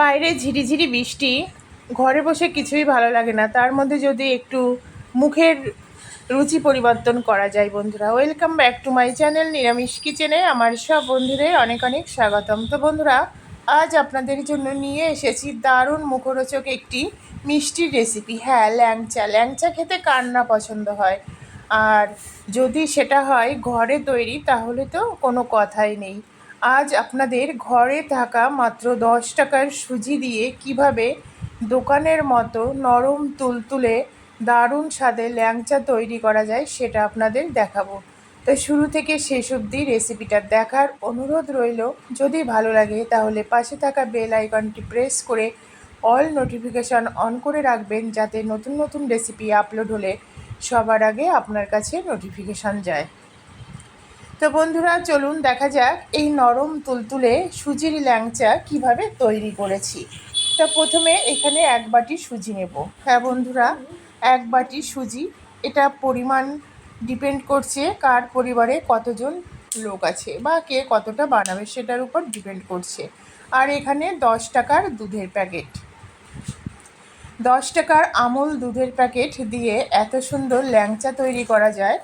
বাইরে ঝিরিঝিরি বৃষ্টি, ঘরে বসে কিছুই ভালো লাগে না। তার মধ্যে যদি একটু মুখের রুচি পরিবর্তন করা যায় বন্ধুরা। Welcome back to my channel নিরামিষ কিচেনে আমার সব বন্ধুদের অনেক অনেক স্বাগতম। তো বন্ধুরা, আজ আপনাদের জন্য নিয়ে এসেছি দারুণ মুখরোচক একটি মিষ্টির রেসিপি হ্যাঁ ল্যাংচা। ল্যাংচা খেতে কার না পছন্দ হয়? আর যদি সেটা হয় ঘরে তৈরি, তাহলে তো কোনো কথাই নেই। আজ আপনাদের ঘরে থাকা মাত্র দশ টাকার সুজি দিয়ে কীভাবে দোকানের মতো নরম তুলতুলে দারুণ স্বাদে ল্যাংচা তৈরি করা যায় সেটা আপনাদের দেখাবো। তো শুরু থেকে শেষ অবধি রেসিপিটা দেখার অনুরোধ রইল। যদি ভালো লাগে তাহলে পাশে থাকা বেল আইকনটি প্রেস করে অল নোটিফিকেশান অন করে রাখবেন যাতে নতুন নতুন রেসিপি আপলোড হলে সবার আগে আপনার কাছে নোটিফিকেশান যায়। তো বন্ধুরা, চলুন দেখা যাক এই নরম তুলতুলে সুজির ল্যাংচা কীভাবে তৈরি করেছি। তা প্রথমে এখানে এক বাটি সুজি নেব। হ্যাঁ বন্ধুরা, এক বাটি সুজি। এটা পরিমাণ ডিপেন্ড করছে কার পরিবারে কতজন লোক আছে বা কে কতটা বানাবে সেটার উপর ডিপেন্ড করছে। আর এখানে দশ টাকার দুধের প্যাকেট। দশ টাকার আমুল দুধের প্যাকেট দিয়ে এত সুন্দর ল্যাংচা তৈরি করা যায়।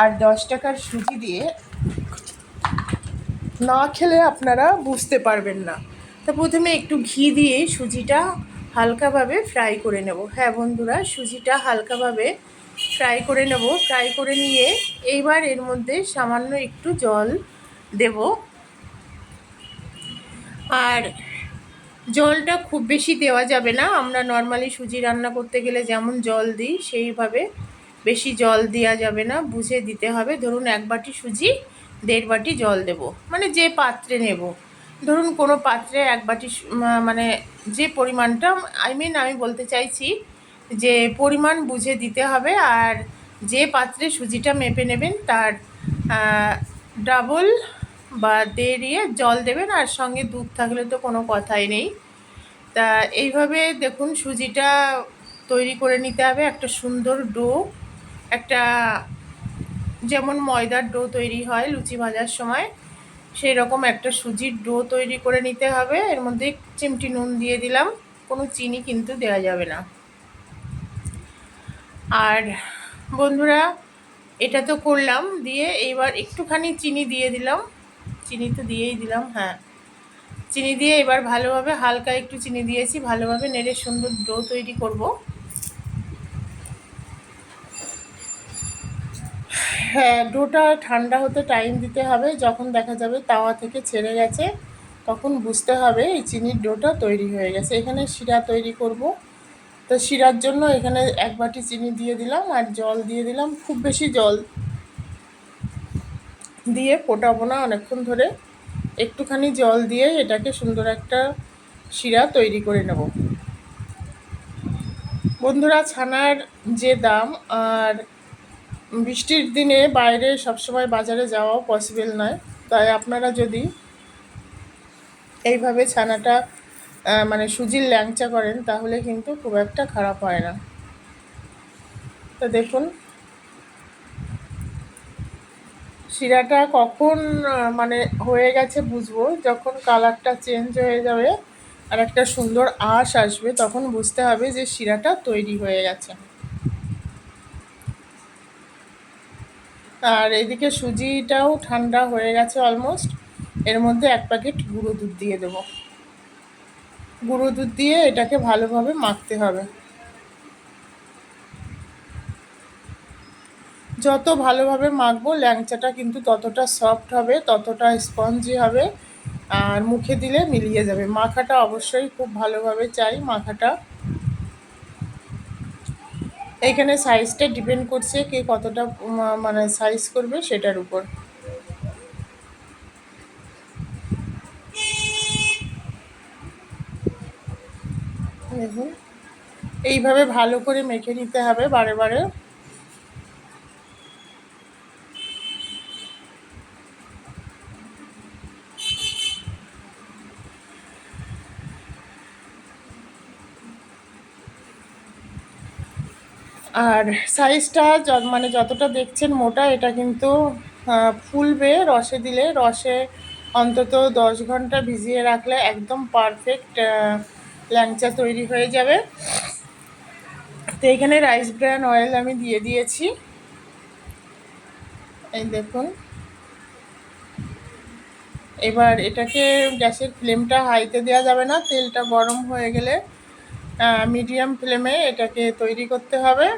আর দশ টাকার সুজি দিয়ে না খেলে আপনারা বুঝতে পারবেন না। তো প্রথমে একটু ঘি দিয়ে সুজিটা হালকাভাবে ফ্রাই করে নেব। হ্যাঁ বন্ধুরা, সুজিটা হালকাভাবে ফ্রাই করে নেব। ফ্রাই করে নিয়ে এইবার এর মধ্যে সামান্য একটু জল দেব। আর জলটা খুব বেশি দেওয়া যাবে না। আমরা নর্মালি সুজি রান্না করতে গেলে যেমন জল দিই, সেইভাবে বেশি জল দেওয়া যাবে না। বুঝে দিতে হবে। ধরুন এক বাটি সুজি দেড় বাটি জল দেব মানে যে পাত্রে নেব। ধরুন কোনো পাত্রে এক বাটি মানে যে পরিমাণটা আই মিন আমি বলতে চাইছি যে পরিমাণ বুঝে দিতে হবে আর যে পাত্রে সুজিটা মেপে নেবেন তার ডাবল বা দেড়িয়ে জল দেবেন আর সঙ্গে দুধ থাকলে তো কোনো কথাই নেই। তা এইভাবে দেখুন সুজিটা তৈরি করে নিতে হবে একটা সুন্দর ডো, একটা যেমন ময়দার ডো তৈরি হয় লুচি ভাজার সময় সেই রকম একটা সুজির ডো তৈরি করে নিতে হবে। এর মধ্যে চিমটি নুন দিয়ে দিলাম, কোনো চিনি কিন্তু দেওয়া যাবে না। আর বন্ধুরা, এটা তো করলাম, দিয়ে এইবার একটুখানি চিনি দিয়ে দিলাম। চিনি তো দিয়েই দিলাম হ্যাঁ। চিনি দিয়ে এবার ভালোভাবে হালকা একটু চিনি দিয়েছি, ভালোভাবে নেড়ে সুন্দর ডো তৈরি করব। হ্যাঁ ডোটা ঠান্ডা হতে টাইম দিতে হবে। যখন দেখা যাবে তাওয়া থেকে ছেড়ে গেছে, তখন বুঝতে হবে এই চিনির ডোটা তৈরি হয়ে গেছে। এখানে শিরা তৈরি করব। তো শিরার জন্য এখানে এক বাটি চিনি দিয়ে দিলাম আর জল দিয়ে দিলাম, খুব বেশি জল দিয়ে ফোটাবো না অনেকক্ষণ ধরে। একটুখানি জল দিয়ে এটাকে সুন্দর একটা শিরা তৈরি করে নেব। বন্ধুরা, ছানার যে দাম আর বৃষ্টির দিনে বাইরে সবসময় বাজারে যাওয়াও পসিবল নয়। তাই আপনারা যদি এইভাবে ছানাটা মানে সুজির ল্যাংচা করেন, তাহলে কিন্তু খুব একটা খারাপ হয় না। তো দেখুন। শিরাটা কখন মানে হয়ে গেছে বুঝব। যখন কালারটা চেঞ্জ হয়ে যাবে আর একটা সুন্দর আঁশ আসবে, তখন বুঝতে হবে যে শিরাটা তৈরি হয়ে গেছে। আর এদিকে সুজিটাও ঠান্ডা হয়ে গেছে অলমোস্ট এর মধ্যে এক প্যাকেট গুঁড়ো দুধ দিয়ে দেবো। গুঁড়ো দুধ দিয়ে এটাকে ভালোভাবে মাখতে হবে। যত ভালোভাবে মাখবো, ল্যাংচাটা কিন্তু ততটা সফট হবে, ততটা স্পঞ্জি হবে, আর মুখে দিলে মিলিয়ে যাবে। মাখাটা অবশ্যই খুব ভালোভাবে চাই, মাখাটা। এইখানে সাইজটা ডিপেন্ড করছে কে কতটা মানে সাইজ করবে সেটার উপর। দেখুন। এইভাবে ভালো করে মেখে নিতে হবে বারে বারে। আর সাইজটা মানে যতটা দেখছেন মোটা, এটা কিন্তু ফুলবে রসে দিলে। রসে অন্তত দশ ঘণ্টা ভিজিয়ে রাখলে একদম পারফেক্ট ল্যাংচা তৈরি হয়ে যাবে। তো এখানে রাইস ব্র্যান অয়েল আমি দিয়ে দিয়েছি। এই দেখুন। এবার এটাকে গ্যাসের ফ্লেমটা হাইতে দেওয়া যাবে না, তেলটা গরম হয়ে গেলে মিডিয়াম ফ্লেমে এটাকে তৈরি করতে হবে।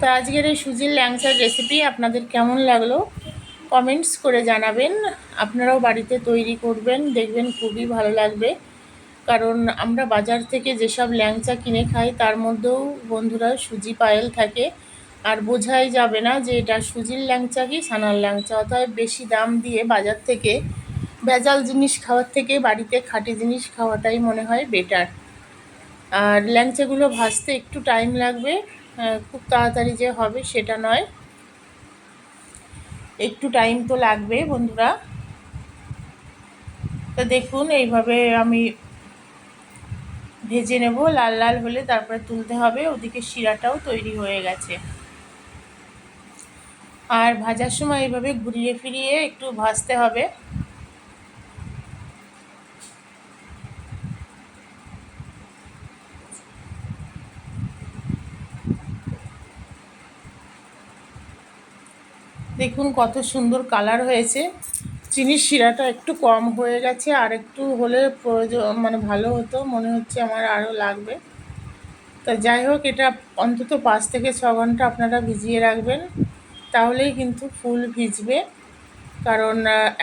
তো আজকের এই সুজির ল্যাংচার রেসিপি আপনাদের কেমন লাগল? কমেন্টস করে জানাবেন। আপনারাও বাড়িতে তৈরি করবেন, দেখবেন খুবই ভালো লাগবে। কারণ আমরা বাজার থেকে যেসব ল্যাংচা কিনে খাই, তার মধ্যেও বন্ধুরা সুজি পায়েল থাকে। আর বোঝাই যাবে না যে এটা সুজির ল্যাংচা কি সানার ল্যাংচা। অতএব বেশি দাম দিয়ে বাজার থেকে ভেজাল জিনিস খাওয়ার থেকে বাড়িতে খাঁটি জিনিস খাওয়াটাই মনে হয় বেটার আর ল্যাংচাগুলো ভাজতে একটু টাইম লাগবে খুব তাড়াতাড়ি যে হবে সেটা নয়। একটু টাইম তো লাগবে বন্ধুরা। তো দেখুন, এইভাবে আমি ভেজে নেব, লাল লাল হলে তারপরে তুলতে হবে, ওদিকে শিরাটাও তৈরি হয়ে গেছে। আর ভাজার সময় এইভাবে ঘুরিয়ে ফিরিয়ে একটু ভাজতে হবে। দেখুন কত সুন্দর কালার হয়েছে। চিনির শিরাটা একটু কম হয়ে গেছে আর একটু হলে প্রয়োজন মানে ভালো হতো, মনে হচ্ছে আমার আরও লাগবে। তা যাই হোক, এটা অন্তত পাঁচ থেকে ছ ঘণ্টা আপনারা ভিজিয়ে রাখবেন। তাহলেই কিন্তু ফুল ভিজবে, কারণ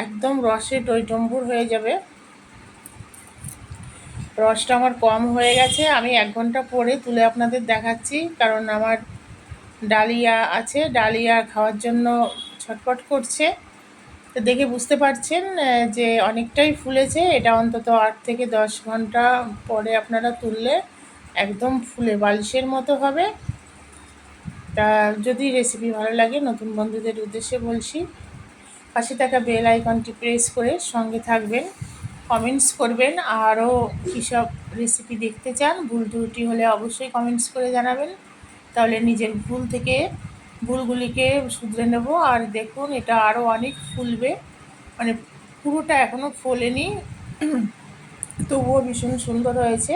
একদম রসে টইটম্বুর হয়ে যাবে। রসটা আমার কম হয়ে গেছে, আমি এক ঘণ্টা পরে তুলে আপনাদের দেখাচ্ছি, কারণ আমার ডালিয়া আছে, ডালিয়া খাওয়ার জন্য ছটপট করছে। তো দেখে বুঝতে পারছেন যে অনেকটাই ফুলেছে, এটা অন্তত আট থেকে দশ ঘণ্টা পরে আপনারা তুললে একদম ফুলে, বালিশের মতো হবে। তা যদি রেসিপি ভালো লাগে, নতুন বন্ধুদের উদ্দেশ্যে বলছি, পাশে থাকা বেল আইকনটি প্রেস করে সঙ্গে থাকবেন কমেন্টস করবেন, আরও কী সব রেসিপি দেখতে চান, ভুল ত্রুটি হলে অবশ্যই কমেন্টস করে জানাবেন। তাহলে নিজের ভুল থেকে ভুলগুলিকে শুধরে নেব। আর দেখুন, এটা আরও অনেক ফুলবে। মানে পুরোটা এখনও ফোলেনি, তবুও ভীষণ সুন্দর হয়েছে।